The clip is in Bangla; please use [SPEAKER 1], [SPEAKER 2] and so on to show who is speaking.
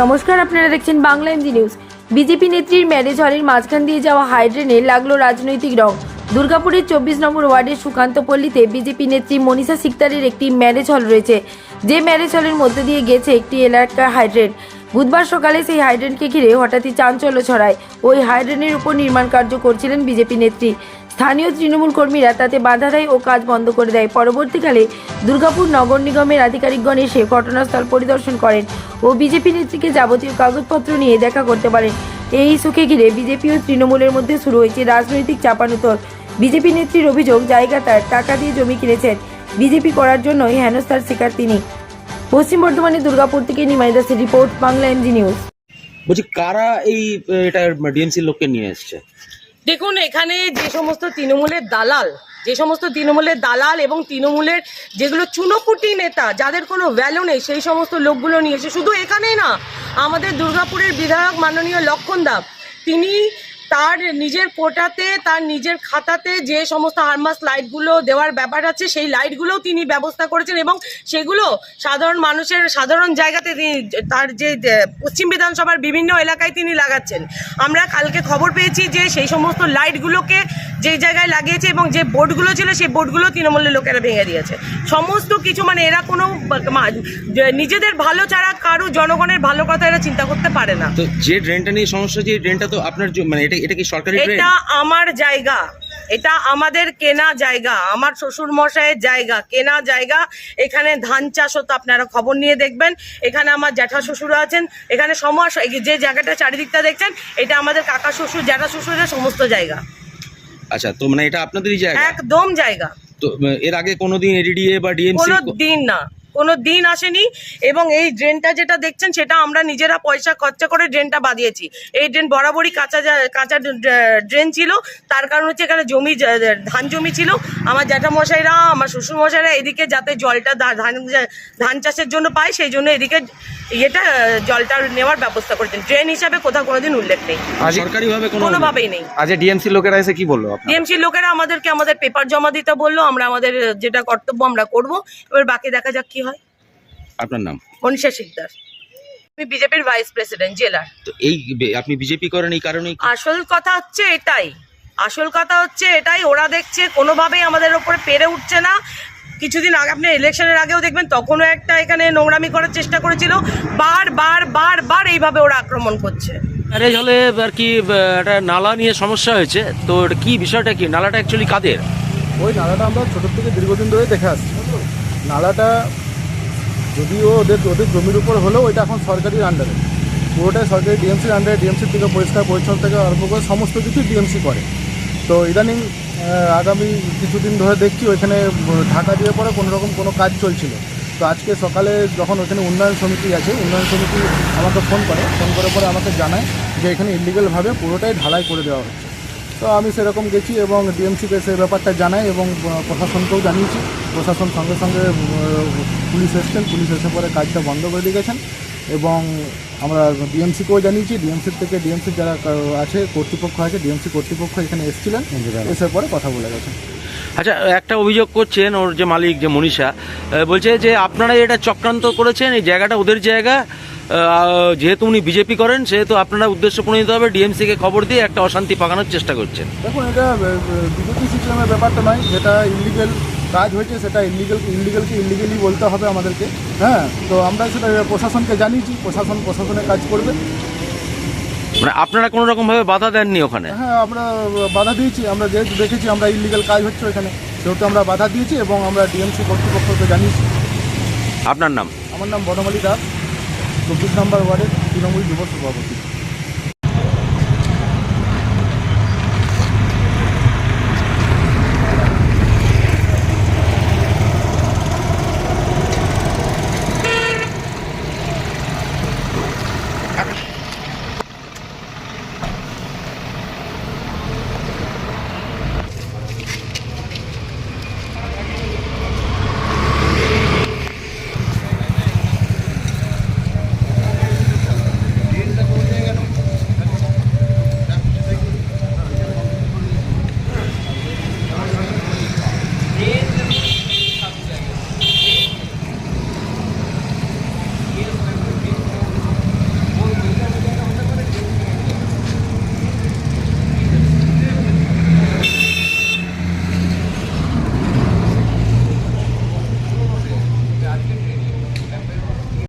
[SPEAKER 1] নমস্কার, আপনারা দেখছেন বাংলা এমজি নিউজ। বিজেপি নেত্রীর ম্যারেজ হলের মাঝখান দিয়ে যাওয়া হাইড্রেনে লাগল রাজনৈতিক রং। দুর্গাপুরের চব্বিশ নম্বর ওয়ার্ডের সুকান্ত পল্লীতে বিজেপি নেত্রী মনীষা সিকদারের একটি ম্যারেজ হল রয়েছে। যে ম্যারেজ হলের মধ্যে দিয়ে গেছে একটি এলাকার হাইড্রেন বুধবার সকালে সেই হাইড্রেনকে ঘিরে হঠাৎই চাঞ্চল্য ছড়ায়। ওই হাইড্রেনের উপর নির্মাণ কার্য করছিলেন বিজেপি নেত্রী। স্থানীয় তৃণমূল কর্মীরা তাতে বাধা দেয় ও কাজ বন্ধ করে দেয়। পরবর্তীকালে দুর্গাপুর নগর নিগমের আধিকারিকগণ এসে ঘটনাস্থল পরিদর্শন করেন ও বিজেপি নেত্রীকে যাবতীয় কাগজপত্র নিয়ে দেখা করতে পারেন। এই ইস্যুকে ঘিরে বিজেপি ও তৃণমূলের মধ্যে শুরু হয়েছে রাজনৈতিক চাপানুতর। বিজেপি নেত্রীর অভিযোগ, জায়গা তার, টাকা দিয়ে জমি কিনেছেন। বিজেপি করার জন্যই হেনস্থার শিকার তিনি। পশ্চিম বর্ধমানে দুর্গাপুর থেকে নিমাই দাসের রিপোর্ট, বাংলা এমজি নিউজ।
[SPEAKER 2] বলছি, কারা এই এটা ডিএমসির লোককে নিয়ে এসছে?
[SPEAKER 3] দেখুন, এখানে যে সমস্ত তৃণমূলের দালাল, যে সমস্ত তৃণমূলের দালাল এবং তৃণমূলের যেগুলো চুনোপুটি নেতা, যাদের কোনো ভ্যালু নেই, সেই সমস্ত লোকগুলো নিয়েছে শুধু এখানেই না, আমাদের দুর্গাপুরের বিধায়ক মাননীয় লক্ষণ তিনি তার নিজের কোটাতে তার নিজের খাতাতে যে সমস্ত হারমাস লাইটগুলো দেওয়ার ব্যাপার আছে, সেই লাইটগুলোও তিনি ব্যবস্থা করেছেন এবং সেগুলো সাধারণ মানুষের সাধারণ জায়গাতে তিনি তার যে পশ্চিম বিধানসভার বিভিন্ন এলাকায় তিনি লাগাচ্ছেন। আমরা কালকে খবর পেয়েছি যে সেই সমস্ত লাইটগুলোকে যে জায়গায় লাগিয়েছে এবং যে বোর্ডগুলো ছিল, সেই বোর্ডগুলো তৃণমূলের লোকেরা ভেঙে দিয়েছে। সমস্ত কিছু মানে এরা কোনো নিজেদের ভালো ছাড়া কারও জনগণের ভালো কথা এরা চিন্তা করতে পারে না।
[SPEAKER 2] তো যে ড্রেনটা নিয়ে সমস্যা যে ড্রেনটা তো আপনার মানে এটা এটা কি সরকারি
[SPEAKER 3] এটা আমার জায়গা। এটা আমাদের কেনা জায়গা। আমার শ্বশুর মশাইয়ের জায়গা। কেনা জায়গা। এখানে ধান চাষ হতো আপনারা খবর নিয়ে দেখবেন। এখানে আমার জ্যাঠা শ্বশুর আছেন। এখানে সমস্যা যে জায়গাটা চারিদিকটা দেখছেন এটা আমাদের কাকা শ্বশুর জ্যাঠা শ্বশুরের সমস্ত জায়গা।
[SPEAKER 2] আচ্ছা তো মানে এটা আপনাদেরই জায়গা?
[SPEAKER 3] একদম জায়গা।
[SPEAKER 2] তো এর আগে কোনোদিন এডিডিএ বা ডিএমসি
[SPEAKER 3] কোনো দিন না। কোনো দিন আসেনি এবং এই ড্রেনটা যেটা দেখছেন সেটা আমরা নিজেরা পয়সা খরচা করে ড্রেনটা বাঁধিয়েছি। এই ড্রেন বরাবরই কাঁচা কাঁচা ড্রেন ছিল। তার কারণ হচ্ছে এখানে জমি ধান জমি ছিল। আমার জ্যাঠামশাইরা আমার শ্বশুরমশাইরা এদিকে যাতে জলটা ধান ধান চাষের জন্য পায় সেই জন্য এদিকে ইয়েটা জলটা নেওয়ার ব্যবস্থা করেছেন। ড্রেন হিসাবে কোথাও কোনোদিন উল্লেখ নেই।
[SPEAKER 2] সরকারি
[SPEAKER 3] কোনোভাবেই নেই।
[SPEAKER 4] আজ ডিএমসি লোকেরা এসে কি বলল
[SPEAKER 3] ডিএমসির লোকেরা আমাদেরকে আমাদের পেপার জমা দিতে বলল আমরা আমাদের যেটা কর্তব্য আমরা করব। এবার বাকি দেখা যাক কি হয়।
[SPEAKER 2] আপনার নাম?
[SPEAKER 3] মনীষা শিকদার। আমি বিজেপির ভাইস প্রেসিডেন্ট জেলার।
[SPEAKER 2] তো এই আপনি বিজেপি করেন এই কারণেই
[SPEAKER 3] আসল কথা হচ্ছে এটাই। আসল কথা হচ্ছে এটাই ওরা দেখছে কোনোভাবেই আমাদের ওপরে পেরে উঠছে না। কিছুদিন আগে আপনি ইলেকশনের আগেও দেখবেন তখনও একটা এখানে নোংরামি করার চেষ্টা করেছিল। বার বার বার বার এইভাবে ওরা আক্রমণ করছে।
[SPEAKER 4] ম্যারেজ হলে আর কি একটা নালা নিয়ে সমস্যা হয়েছে। তো কি বিষয়টা কি? নালাটা অ্যাকচুয়ালি কাদের?
[SPEAKER 5] ওই নালাটা আমরা ছোটোর থেকে দীর্ঘদিন ধরে দেখে আসছি। নালাটা যদিও ওদের ওদের জমির উপর হলেও ওইটা এখন সরকারির আন্ডারে পুরোটাই সরকারি ডিএমসির আন্ডারে ডিএমসির থেকে পরিষ্কার পরিচ্ছন্ন থেকে আরম্ভ করে সমস্ত কিছু ডিএমসি করে। তো ইদানিং আগামী কিছুদিন ধরে দেখছি ওইখানে ঢাকা দিয়ে পরে কোনো রকম কোনো কাজ চলছিল। তো আজকে সকালে যখন ওখানে উন্নয়ন সমিতি আছে, উন্নয়ন সমিতি আমাকে ফোন করে ফোন করার পরে আমাকে জানায় যে এখানে ইলিগালভাবে পুরোটাই ঢালাই করে দেওয়া হচ্ছে। তো আমি সেরকম গেছি এবং ডিএমসিকে সেই ব্যাপারটা জানাই এবং প্রশাসনকেও জানিয়েছি। প্রশাসন সঙ্গে সঙ্গে পুলিশ এসছেন পুলিশ এসে পরে কাজটা বন্ধ করে দিয়ে গেছেন এবং আমরা ডিএমসিকেও জানিয়েছি ডিএমসির থেকে ডিএমসির যারা আছে কর্তৃপক্ষ আছে ডিএমসি কর্তৃপক্ষ এখানে এসেছিলেন এসে পরে কথা বলে গেছেন।
[SPEAKER 4] আচ্ছা একটা অভিযোগ করছেন ওর যে মালিক যে মনীষা বলছে যে আপনারা এটা চক্রান্ত করেছেন এই জায়গাটা ওদের জায়গা যেহেতু উনি বিজেপি করেন সেহেতু আপনারা উদ্দেশ্য প্রণীত হবে ডিএমসিকে খবর দিয়ে একটা অশান্তি পাকানোর চেষ্টা করছেন।
[SPEAKER 5] দেখুন এটা বিজেপি সিস্টেমের ব্যাপারটা নয় যেটা ইলিগেল কাজ হয়েছে সেটা ইলিগেল ইলিগেলকে ইলিগেলি বলতে হবে আমাদেরকে হ্যাঁ? তো আমরা সেটা প্রশাসনকে জানিয়েছি প্রশাসন প্রশাসনের কাজ করবে।
[SPEAKER 4] মানে আপনারা কোনো রকম ভাবে বাধা দেননি ওখানে?
[SPEAKER 5] হ্যাঁ আমরা বাধা দিয়েছি আমরা যেহেতু দেখেছি আমরা ইলিগাল কাজ হচ্ছে এখানে সেহেতু আমরা বাধা দিয়েছি এবং আমরা ডিএমসি কর্তৃপক্ষকে জানিয়েছি।
[SPEAKER 4] আপনার নাম?
[SPEAKER 5] আমার নাম বনমালী দাস চব্বিশ নম্বর ওয়ার্ডের তৃণমূল যুব সভাপতি।